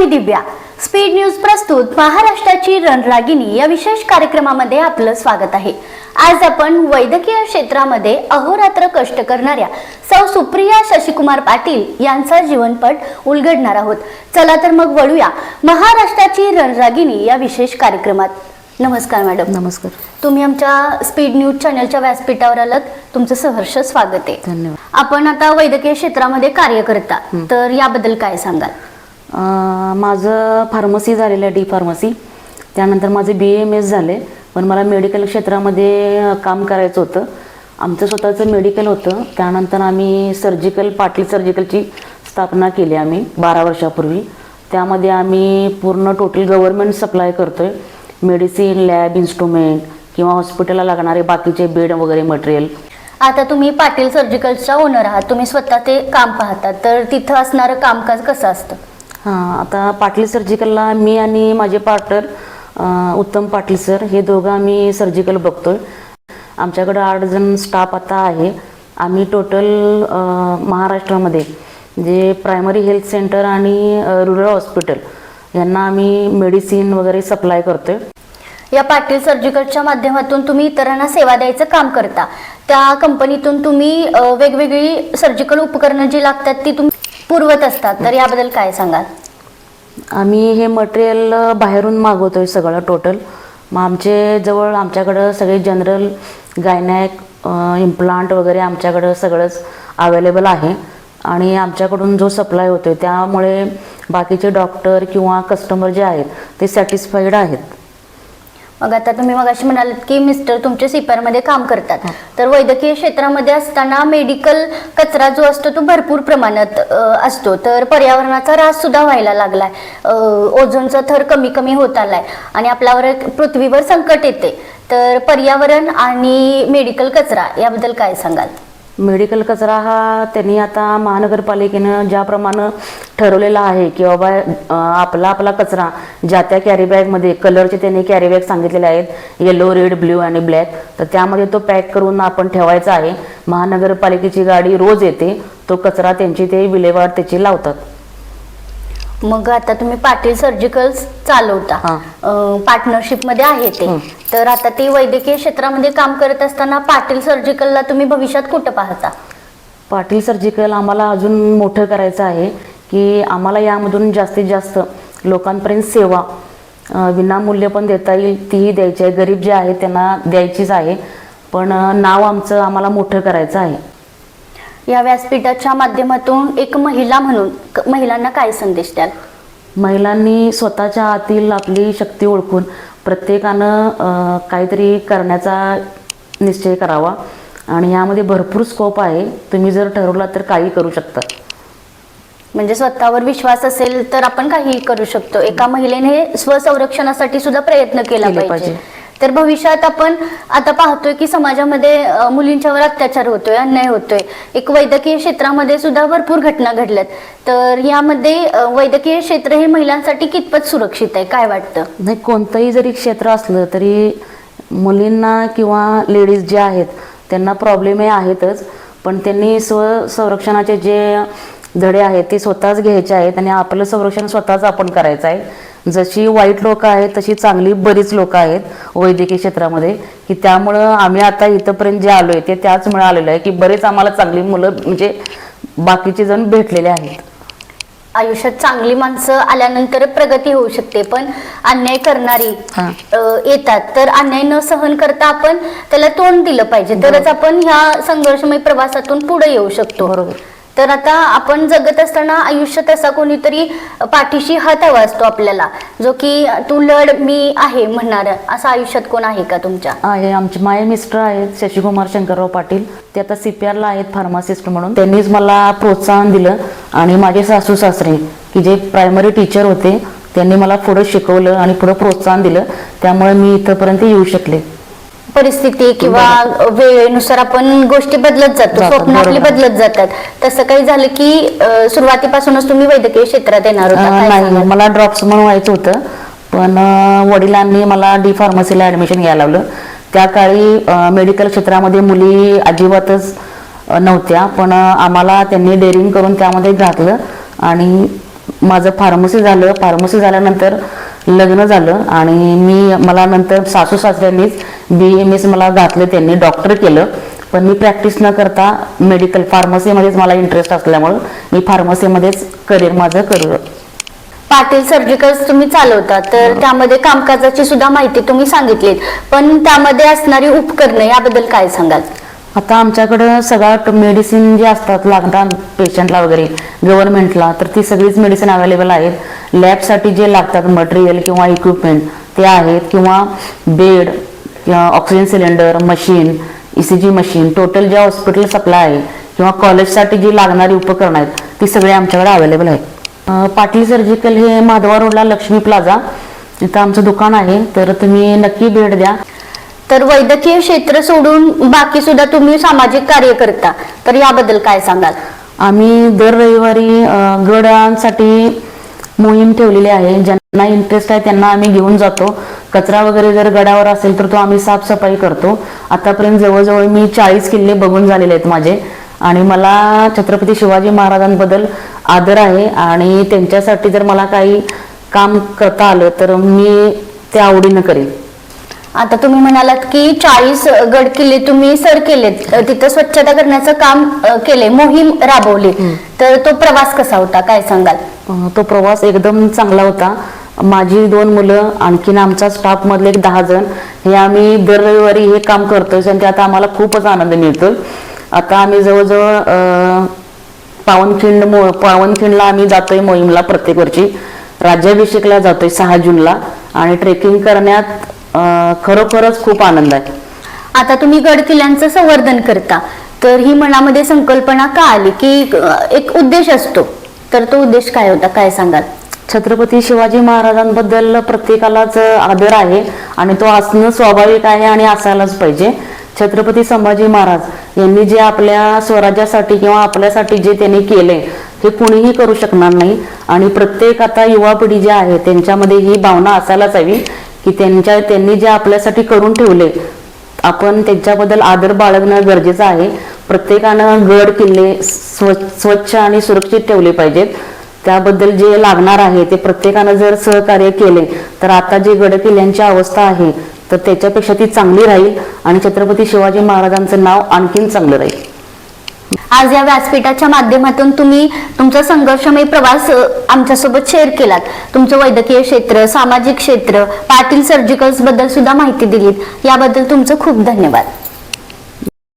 मी दिव्या. Speed news प्रस्तुत महाराष्ट्राची रणरागिणी या विशेष कार्यक्रमामध्ये आपलं स्वागत आहे. आज आपण वैद्यकीय क्षेत्रामध्ये अहोरात्र कष्ट करणाऱ्या सौ सुप्रिया शशिकुमार पाटील यांचा जीवनपट उलगडणार आहोत. चला तर मग वळूया महाराष्ट्राची रणरागिणी या विशेश कार्यक्रमात. नमस्कार मॅडम. नमस्कार. तुम्ही आमच्या स्पीड न्यूज चॅनलच्या व्यासपीठावर आलात. तुमचं सहर्ष स्वागत आहे. धन्यवाद. आपण आता वैद्यकीय क्षेत्रामध्ये कार्य करता. तर याबद्दल काय सांगाल? माझं फार्मसी झालेलं आहे डी फार्मसी त्यानंतर माझे बी एम एस झाले. पण मला मेडिकल क्षेत्रामध्ये काम करायचं होतं. आमचं स्वतःचं मेडिकल होतं. त्यानंतर आम्ही सर्जिकल पाटील सर्जिकलची स्थापना केली आम्ही बारा वर्षापूर्वी. त्यामध्ये आम्ही पूर्ण टोटल गव्हर्नमेंट सप्लाय करतो आहे मेडिसिन लॅब इन्स्ट्रुमेंट किंवा हॉस्पिटलला लागणारे बाकीचे बेड वगैरे मटेरियल आता तुम्ही पाटील सर्जिकलचा ओनर आहात. तुम्ही स्वतः ते काम पाहता. तर तिथं असणारं कामकाज कसं असतं? हां आता पाटील सर्जिकलला मी आणि माझे पार्टनर उत्तम पाटील सर हे दोघं आम्ही सर्जिकल बघतोय. आमच्याकडं आठ जण स्टाफ आता आहे. आम्ही टोटल महाराष्ट्रामध्ये जे प्रायमरी हेल्थ सेंटर आणि रुरल हॉस्पिटल यांना आम्ही मेडिसिन वगैरे सप्लाय करतोय. या पाटील सर्जिकलच्या माध्यमातून तुम्ही इतरांना सेवा द्यायचं काम करता. त्या कंपनीतून तुम्ही वेगवेगळी सर्जिकल उपकरणं जी लागतात ती तुम्ही पुरवत असतात. तर याबद्दल काय सांगाल? आम्ही हे मटेरियल बाहेरून मागवतोय सगळं टोटल मग आमचे जवळ आमच्याकडं सगळे जनरल गायनॅक इम्प्लांट वगैरे आमच्याकडं सगळंच अवेलेबल आहे. आणि आमच्याकडून जो सप्लाय होतोय त्यामुळे बाकीचे डॉक्टर किंवा कस्टमर जे आहेत ते सॅटिस्फाईड आहेत. मग आता तुम्ही मगाशी म्हणालात की मिस्टर तुमचे सीपरमध्ये काम करतात. तर वैद्यकीय क्षेत्रामध्ये असताना मेडिकल कचरा जो असतो तो भरपूर प्रमाणात असतो. तर पर्यावरणाचा ऱ्हास सुद्धा व्हायला लागलाय. ओझोनचा थर कमी कमी होत आलाय आणि आपल्यावर पृथ्वीवर संकट येते. तर पर्यावरण आणि मेडिकल कचरा याबद्दल काय सांगाल? मेडिकल कचरा हा त्यांनी आता महानगरपालिकेनं ज्याप्रमाणे ठरवलेला आहे की बाबा आपला आपला कचरा ज्या त्या कॅरीबॅगमध्ये कलरचे त्यांनी कॅरीबॅग सांगितलेले आहेत येलो रेड ब्ल्यू आणि ब्लॅक तर त्यामध्ये तो पॅक करून आपण ठेवायचा आहे. महानगरपालिकेची गाडी रोज येते तो कचरा त्यांची ते विल्हेवाट त्याची लावतात. मग आता तुम्ही पाटील सर्जिकल चालवता. पार्टनरशिपमध्ये आहे ते. तर आता ते वैद्यकीय क्षेत्रामध्ये काम करत असताना पाटील सर्जिकलला तुम्ही भविष्यात कुठं पाहता? पाटील सर्जिकल आम्हाला अजून मोठं करायचं आहे की आम्हाला यामधून जास्तीत जास्त लोकांपर्यंत सेवा विनामूल्य पण देता येईल तीही द्यायची आहे. गरीब जे आहेत त्यांना द्यायचीच आहे. पण नाव आमचं आम्हाला मोठं करायचं आहे. या व्यासपीठाच्या माध्यमातून एक महिला म्हणून महिलांना काय संदेश द्याल? महिलांनी स्वतःच्या आतील आपली शक्ती ओळखून प्रत्येकानं काहीतरी करण्याचा निश्चय करावा. आणि यामध्ये भरपूर स्कोप आहे. तुम्ही जर ठरवला तर काही करू शकता. म्हणजे स्वतःवर विश्वास असेल तर आपण काहीही करू शकतो. एका महिलेने स्वसंरक्षणासाठी सुद्धा प्रयत्न केला पाहिजे. तर भविष्यात आपण आता पाहतोय की समाजामध्ये मुलींच्यावर अत्याचार होतोय अन्याय होतोय. एक वैद्यकीय क्षेत्रामध्ये सुद्धा भरपूर घटना घडल्यात. तर यामध्ये वैद्यकीय क्षेत्र हे महिलांसाठी कितपत सुरक्षित आहे? काय वाटतं? नाही कोणतंही जरी क्षेत्र असलं तरी मुलींना किंवा लेडीज जे आहेत त्यांना प्रॉब्लेम हे आहेतच. पण त्यांनी स्व संरक्षणाचे जे धडे आहेत ते स्वतःच घ्यायचे आहेत आणि आपलं संरक्षण स्वतःच आपण करायचं आहे. जशी वाईट लोक आहेत तशी चांगली बरीच लोक आहेत वैद्यकीय क्षेत्रामध्ये की त्यामुळं आम्ही आता इथंपर्यंत जे आलो आहे ते त्याचमुळे आलेलो आहे की बरेच आम्हाला चांगली मुलं म्हणजे बाकीचे जण भेटलेले आहेत. आयुष्यात चांगली माणसं आल्यानंतर प्रगती होऊ शकते पण अन्याय करणारी. अ, येतात. तर अन्याय न सहन करता आपण त्याला तोंड दिलं पाहिजे. तरच आपण ह्या संघर्षमय प्रवासातून पुढे येऊ शकतो. बरोबर. तर आता आपण जगत असताना आयुष्यात असा कोणीतरी पाठीशी हात हवा असतो आपल्याला जो की तू लढ मी आहे म्हणणार. असं आयुष्यात कोण आहे का तुमच्या? आहे आमचे माय मिस्टर आहेत शशिकुमार शंकरराव पाटील. ते आता सी पी आरला आहेत फार्मासिस्ट म्हणून. त्यांनीच मला प्रोत्साहन दिलं आणि माझे सासू सासरे की जे प्रायमरी टीचर होते त्यांनी मला पुढं शिकवलं आणि पुढं प्रोत्साहन दिलं. त्यामुळे मी इथंपर्यंत येऊ शकले. परिस्थिती किंवा वेळेनुसार आपण गोष्टी बदलत जातो जातात, स्वप्न आपली बरोबर. बदलत जातात तसं काही झालं की अ, सुरुवातीपासूनच तुम्ही वैद्यकीय क्षेत्रात येणार होता अं, काय नाही सांगाल? मला ड्रॉप्स म्हणून व्हायचं होतं पण अं, वडिलांनी मला डी फार्मसीला ॲडमिशन घ्यायला लावलं त्या काळी मेडिकल क्षेत्रामध्ये मुली अजिबातच अं, नव्हत्या पण अं, आम्हाला त्यांनी डेअरिंग करून त्यामध्ये घातलं आणि माझं फार्मसी झालं फार्मसी झाल्यानंतर लग्न झालं आणि मी मला नंतर सासू सासऱ्यांनीच बी एम एस मला घातलं त्यांनी डॉक्टर केलं. पण मी प्रॅक्टिस न करता मेडिकल फार्मसीमध्येच मला इंटरेस्ट असल्यामुळं मी फार्मसीमध्येच करिअर माझं करू. पाटील सर्जिकल्स तुम्ही चालवता तर त्यामध्ये कामकाजाची सुद्धा माहिती तुम्ही सांगितलीत. पण त्यामध्ये असणारी उपकरणे याबद्दल काय सांगाल? आता आमच्याकडं सगळ्यात मेडिसिन जे असतात लागतात पेशंटला वगैरे गव्हर्नमेंटला तर ती सगळीच मेडिसिन अवेलेबल आहेत. लॅबसाठी जे लागतात मटेरियल किंवा इक्विपमेंट ते आहेत किंवा बेड किंवा oxygen cylinder machine E C G machine total जे हॉस्पिटल सप्लाय आहे किंवा कॉलेजसाठी जी लागणारी उपकरणं आहेत ती सगळी आमच्याकडे अवेलेबल आहेत. पाटील सर्जिकल हे माधवा रोडला लक्ष्मी प्लाझा इथं आमचं दुकान आहे तर तुम्ही नक्की भेट द्या. तर वैद्यकीय क्षेत्र सोडून बाकी सुद्धा तुम्ही सामाजिक कार्य करता तर याबद्दल काय सांगाल? आम्ही दर रविवारी गडांसाठी मोहीम ठेवलेली आहे. ज्यांना इंटरेस्ट आहे त्यांना आम्ही घेऊन जातो. कचरा वगैरे जर गडावर असेल तर तो आम्ही साफसफाई करतो. आतापर्यंत जवळजवळ मी चाळीस किल्ले बघून झालेले आहेत माझे. आणि मला छत्रपती शिवाजी महाराजांबद्दल आदर आहे. आणि त्यांच्यासाठी जर मला काही काम करता आलं तर मी ते आवडीनं करेन. आता तुम्ही म्हणालात की चाळीस गड किल्ले तुम्ही सर केलेत. तिथं स्वच्छता करण्याचं काम केले मोहीम राबवली. तर तो प्रवास कसा होता? काय सांगाल? तो प्रवास एकदम चांगला होता. माझी दोन मुलं आणखीन आमचा स्टाफ मधले एक दहा जण हे आम्ही दर रविवारी हे काम करतोय आणि त्यात आम्हाला खूपच आनंद मिळतो. आता आम्ही जवळजवळ पावनखिंड मो पावनखिंडला आम्ही जातोय मोहीमला प्रत्येक वर्षी राज्याभिषेकला जातोय सहा जूनला आणि ट्रेकिंग करण्यात खरोखरच खूप आनंद आहे. आता तुम्ही गड किल्ल्यांचं संवर्धन करता तर ही मनामध्ये संकल्पना का आली? की एक उद्देश असतो. तर तो उद्देश काय होता? काय सांगाल? छत्रपती शिवाजी महाराजांबद्दल प्रत्येकालाच आदर आहे आणि तो असणं स्वाभाविक आहे आणि असायलाच पाहिजे. छत्रपती संभाजी महाराज यांनी जे आपल्या स्वराज्यासाठी किंवा आपल्यासाठी जे त्यांनी केले हे कुणीही करू शकणार नाही. आणि प्रत्येक आता युवा पिढी जी आहे त्यांच्यामध्ये ही भावना असायलाच हवी की त्यांच्या त्यांनी जे आपल्यासाठी करून ठेवले आपण त्यांच्याबद्दल आदर बाळगणं गरजेचं आहे. प्रत्येकानं गड किल्ले स्व स्वच्छ आणि सुरक्षित ठेवले पाहिजेत. त्याबद्दल जे लागणार आहे ते प्रत्येकानं जर सहकार्य केले तर आता जे गड किल्ल्यांची अवस्था आहे तर त्याच्यापेक्षा ती चांगली राहील आणि छत्रपती शिवाजी महाराजांचं नाव आणखीन चांगलं राहील. आज या व्यासपीठाच्या माध्यमातून तुम्ही तुमचा संघर्षमय प्रवास आमच्यासोबत शेअर केलात. तुमचं वैद्यकीय क्षेत्र सामाजिक क्षेत्र पाटील सर्जिकल्सबद्दल सुद्धा माहिती दिलीत. याबद्दल तुमचं खूप धन्यवाद.